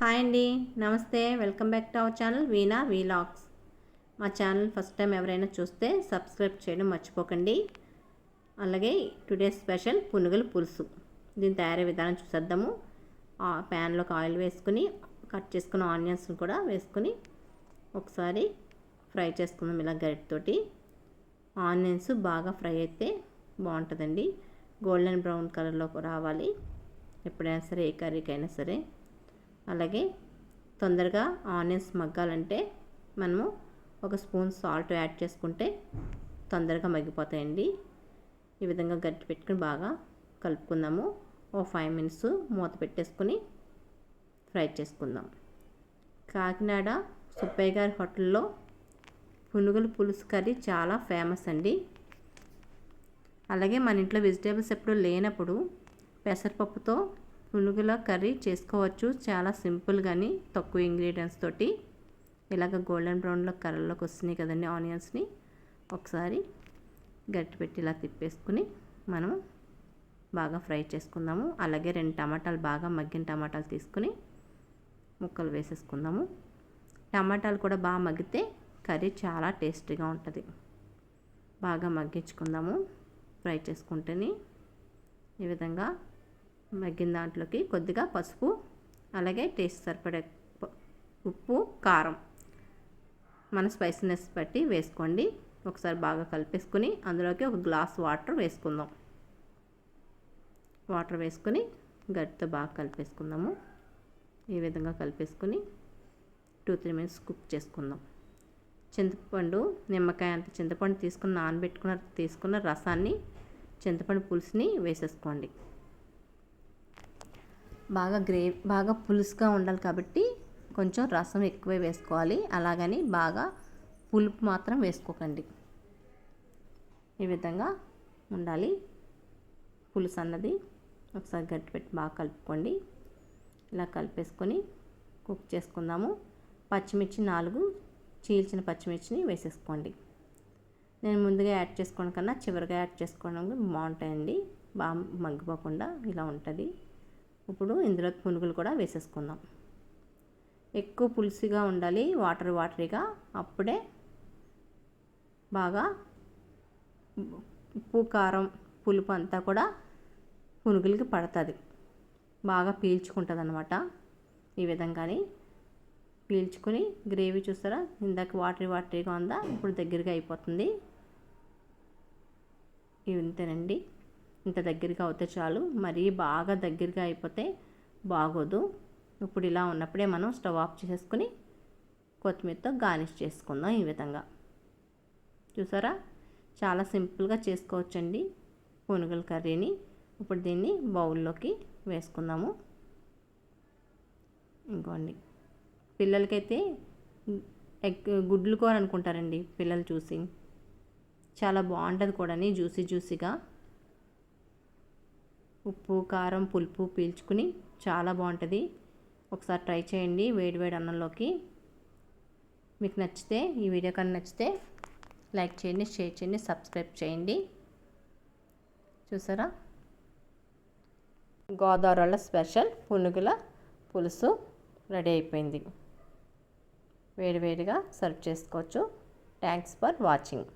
Hi అండి. నమస్తే. Welcome back to our channel Veena vlogs. మా ఛానల్ ఫస్ట్ టైం ఎవరైనా చూస్తే సబ్స్క్రైబ్ చేయడం మర్చిపోకండి. అలాగే టుడే స్పెషల్ పునుగుల పులుసు. దీని తయారీ విధానం చూసేద్దాము. ప్యాన్లోకి ఆయిల్ వేసుకుని కట్ చేసుకున్న ఆనియన్స్ కూడా వేసుకుని ఒకసారి ఫ్రై చేసుకుందాం ఇలా గరిటతోటి. ఆనియన్స్ బాగా ఫ్రై అయితే బాగుంటుందండి. గోల్డెన్ బ్రౌన్ కలర్లో రావాలి. ఎప్పుడైనా సరే ఏ కర్రీకైనా సరే. అలాగే తొందరగా ఆనియన్స్ మగ్గాలంటే మనము ఒక స్పూన్ సాల్ట్ యాడ్ చేసుకుంటే తొందరగా మగ్గిపోతాయండి. ఈ విధంగా గట్టి పెట్టుకుని బాగా కలుపుకుందాము. ఓ ఫైవ్ మినిట్స్ మూత పెట్టేసుకుని ఫ్రై చేసుకుందాం. కాకినాడ సుబ్బయ్య గారి హోటల్లో పునుగుల పులుసు కర్రీ చాలా ఫేమస్ అండి. అలాగే మన ఇంట్లో వెజిటేబుల్స్ ఎప్పుడు లేనప్పుడు పెసరపప్పుతో పునుగుల కర్రీ చేసుకోవచ్చు. చాలా సింపుల్ కానీ తక్కువ ఇంగ్రీడియంట్స్ తోటి. ఇలాగ గోల్డెన్ బ్రౌన్లో కర్రలోకి వస్తున్నాయి కదండి ఆనియన్స్ని ఒకసారి గట్టి పెట్టి ఇలా తిప్పేసుకుని మనం బాగా ఫ్రై చేసుకుందాము. అలాగే రెండు టమాటాలు బాగా మగ్గిన టమాటాలు తీసుకుని ముక్కలు వేసేసుకుందాము. టమాటాలు కూడా బాగా మగ్గితే కర్రీ చాలా టేస్టీగా ఉంటుంది. బాగా మగ్గించుకుందాము. ఫ్రై చేసుకుంటేనే ఈ విధంగా మగ్గిన దాంట్లోకి కొద్దిగా పసుపు అలాగే టేస్ట్ సరిపడే ఉప్పు కారం. మన స్పైసీనెస్ బట్టి వేసుకోండి. ఒకసారి బాగా కలిపేసుకుని అందులోకి ఒక గ్లాస్ వాటర్ వేసుకుందాం. వాటర్ వేసుకుని గట్టితో బాగా కలిపేసుకుందాము. ఈ విధంగా కలిపేసుకుని టూ త్రీ మినిట్స్ కుక్ చేసుకుందాం. చింతపండు నిమ్మకాయ అంత చింతపండు తీసుకుని నానబెట్టుకున్న తీసుకున్న రసాన్ని చింతపండు పులుసుని వేసేసుకోండి. బాగా గ్రేవీ బాగా పులుసుగా ఉండాలి కాబట్టి కొంచెం రసం ఎక్కువే వేసుకోవాలి. అలాగని బాగా పులుపు మాత్రం వేసుకోకండి. ఈ విధంగా ఉండాలి. పులుసు అన్నది ఒకసారి గట్టి పెట్టి బాగా కలుపుకోండి. ఇలా కలిపేసుకొని కుక్ చేసుకుందాము. పచ్చిమిర్చి నాలుగు చీల్చిన పచ్చిమిర్చిని వేసేసుకోండి. నేను ముందుగా యాడ్ చేసుకోవడం కన్నా చివరిగా యాడ్ చేసుకోవడం బాగుంటాయండి. బాగా మగ్గిపోకుండా ఇలా ఉంటుంది. ఇప్పుడు ఇందులో పునుగులు కూడా వేసేసుకుందాం. ఎక్కువ పులుసుగా ఉండాలి వాటర్ వాటరీగా. అప్పుడే బాగా ఉప్పు కారం పులుపు అంతా కూడా పునుగులకి పడుతుంది. బాగా పీల్చుకుంటుంది అనమాట ఈ విధంగానే. పీల్చుకుని గ్రేవీ చూస్తారా? ఇందాక వాటరీ వాటరీగా ఉందా? ఇప్పుడు దగ్గరగా అయిపోతుంది. ఇంతేనండి. ఇంత దగ్గరగా అవుతే చాలు మరీ బాగా దగ్గరగా అయిపోతే బాగోదు. ఇప్పుడు ఇలా ఉన్నప్పుడే మనం స్టవ్ ఆఫ్ చేసేసుకుని కొత్తిమీరతో గార్నిష్ చేసుకుందాం ఈ విధంగా. చూసారా? చాలా సింపుల్గా చేసుకోవచ్చండి పునుగుల కర్రీని. ఇప్పుడు దీన్ని బౌల్లోకి వేసుకుందాము. ఇంకోండి. పిల్లలకైతే ఎగ్ గుడ్లు కూర అనుకుంటారండి పిల్లలు చూసి. చాలా బాగుంటుంది కూడా జ్యూసీ జ్యూసీగా. ఉప్పు కారం పులుపు పీల్చుకుని చాలా బాగుంటుంది. ఒకసారి ట్రై చేయండి వేడి వేడి అన్నంలోకి. మీకు నచ్చితే ఈ వీడియో కానీ నచ్చితే లైక్ చేయండి షేర్ చేయండి సబ్స్క్రైబ్ చేయండి. చూసారా? గోదావరిలో స్పెషల్ పునుగుల పులుసు రెడీ అయిపోయింది. వేడివేడిగా సర్వ్ చేసుకోవచ్చు. Thanks for watching.